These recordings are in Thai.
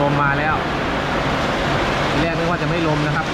ลมมาแล้วแรกนึกว่าจะไม่ลมนะครับ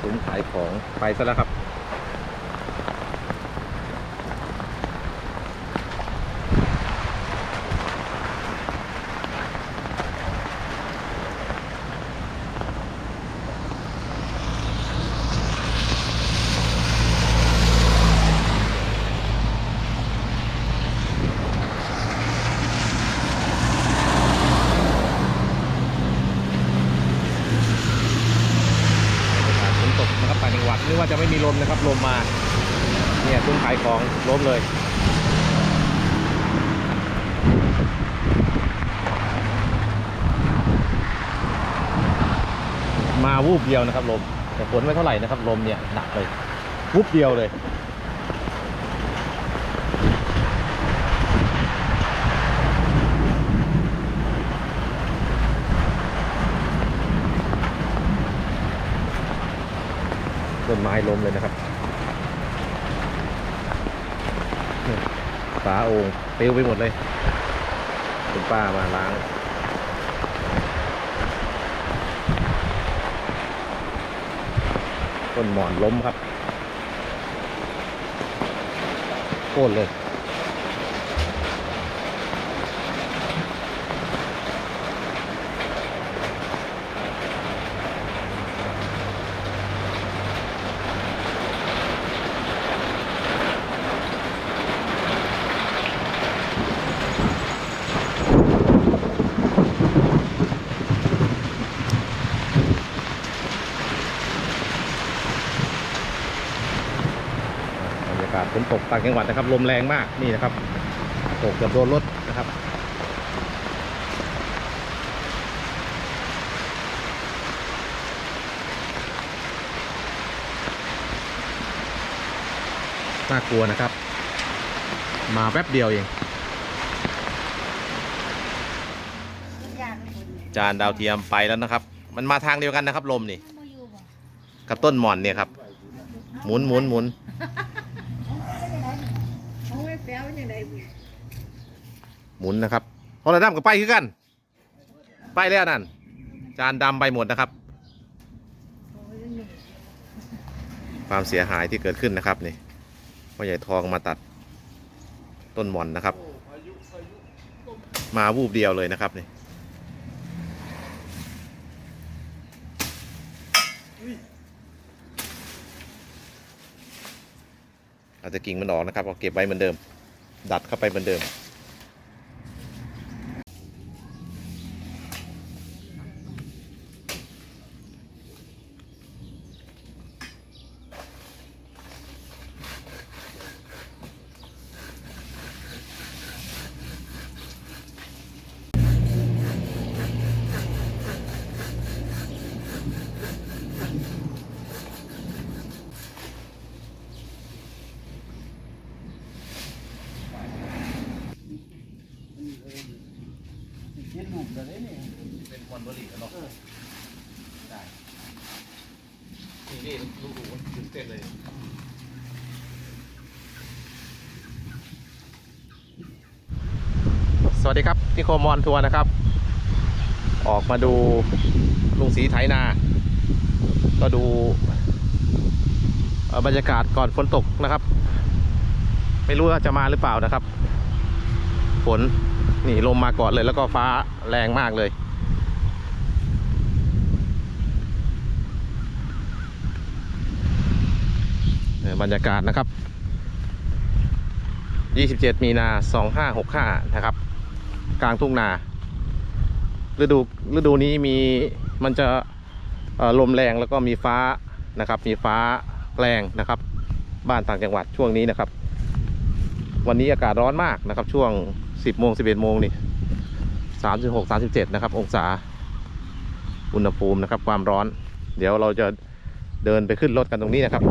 ซุ้มขายของไปซะแล้วครับ ฝนตกนะครับต่าง จะไม่มีลมนะครับลมมา เนี่ยซุ้มขายของล้มเลยมาวูบเดียวนะครับลมแต่ฝนไม่เท่าไหร่นะครับลมเนี่ยหนักเลยวูบเดียวเลย ต้นไม้ล้มเลยนะครับฝาโอ่งปลิวไปหมดเลยคุณป้ามาล้างต้นหมอนล้มครับโค่นเลยากาศฝนตกต่างจังหวัดนะครับลมแรงมากนี่นะครับตกเกือบโดนรถนะครับน่ากลัวนะครับ มาแป๊บเดียวเอง จานดาวเทียมไปแล้วนะครับ มันมาทางเดียวกันนะครับ ลมนี่ กับต้นหมอนเนี่ยครับ หมุนหมุนหมุน เอาไว้แปลว่าอย่างไรบุ หมุนนะครับพอระดับกับไปคือกัน ไปแล้วนั่น จานดำไปหมดนะครับ ความเสียหายที่เกิดขึ้นนะครับนี่พ่อใหญ่ทองมาตัดต้นหมอนนะครับ มาวูบเดียวเลยนะครับนี่อาจจะกิ่งมันออกนะครับเอาเก็บไว้เหมือนเดิม ดัดเข้าไปเหมือนเดิม ต เดี๋ยวนี้นี่ เป็นวันบริเนาะได้ นี่นี่ลูกหูตื่นเต้นเลยสวัสดีครับที่โคมอนทัวร์นะครับ ออกมาดูลุงสีไถนา ก็ดูบรรยากาศก่อนฝนตกนะครับ ไม่รู้ว่าจะมาหรือเปล่านะครับ ฝนนี่ลมมาก่อนเลยแล้วก็ฟ้าแรงมากเลย เอ่อ บรรยากาศนะครับ 27 มีนา 2565 นะครับ กลางทุ่งนา ฤดูฤดูนี้มีมันจะลมแรงแล้วก็มีฟ้านะครับ มีฟ้าแรงนะครับ บ้านต่างจังหวัดช่วงนี้นะครับ วันนี้อากาศร้อนมากนะครับ ช่วง 10โมง11โมงนี่36 37 นะครับ องศา อุณหภูมินะครับ ความร้อน เดี๋ยวเราจะเดินไปขึ้นรถกันตรงนี้นะครับ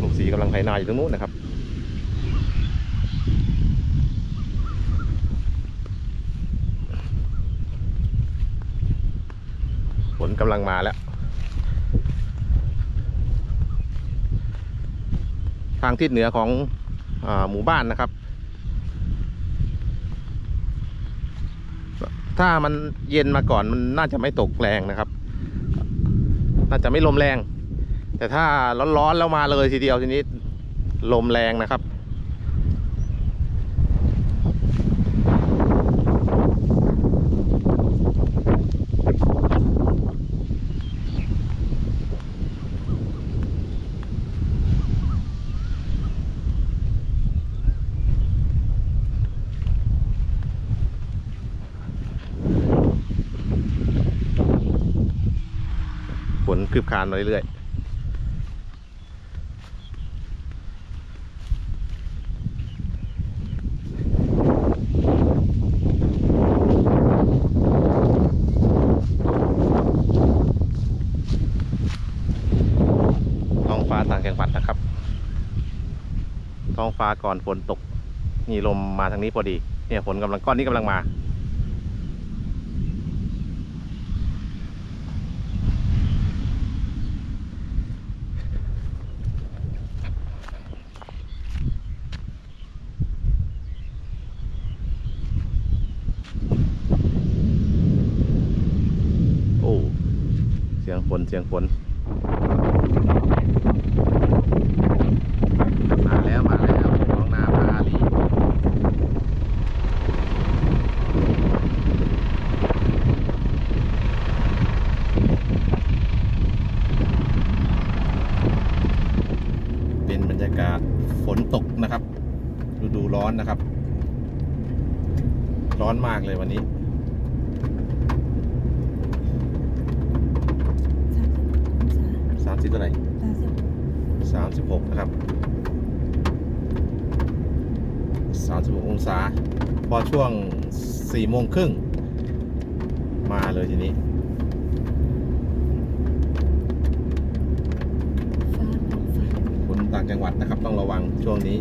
ลุงสีกำลัง ไถนาอยู่ตรงนู้นนะครับ ฝนกำลังมาแล้ว ทางทิศเหนือของอหมู่บ้านนะครับ ถ้ามันเย็นมาก่อนมันน่าจะไม่ตกแรงนะครับ น่าจะไม่ลมแรงแต่ถ้าร้อนๆแล้วมาเลยทีเดียวทีนี้ ลมแรงนะครับ ฝนคืบคลานเรื่อยๆ ท้องฟ้าต่างจังหวัดนะครับ ท้อง ฟ้าก่อนฝนตก นี่ลมมาทางนี้พอดี เนี่ยฝนกำลังก้อนนี้กำลังมา โอ้ เสียงฝนเสียงฝน มาแล้ว มาแล้วน้องนาพาลีเป็นบรรยากาศฝนตกนะครับ ฤดูร้อนนะครับ ร้อนมากเลยวันนี้ สามสิบเท่าไหร่สามสิบหกนะครับสามสิบหกองศา พอช่วงสี่โมงครึ่ง มาเลยทีนี้คนต่างจังหวัดนะครับ ต้องระวังช่วงนี้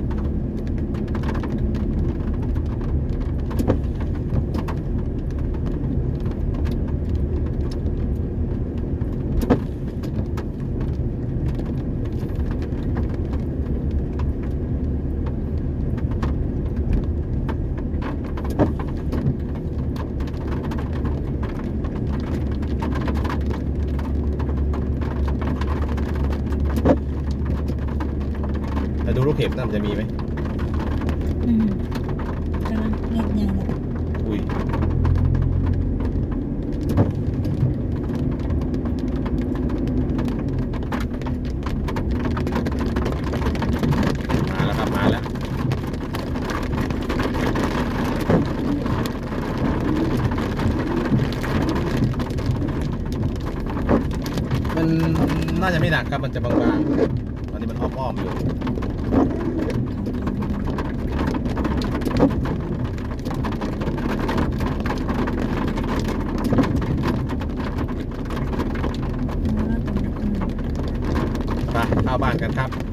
กเห็บนั่นมันจะมีไหมอืมกำลังเน็ตยังเลยอุ้ยมาแล้วครับมาแล้วมันน่าจะไม่หนักครับมันจะบางๆตอนนี้มันอ้อมๆอยู่ ไปเข้าบ้านกันครับ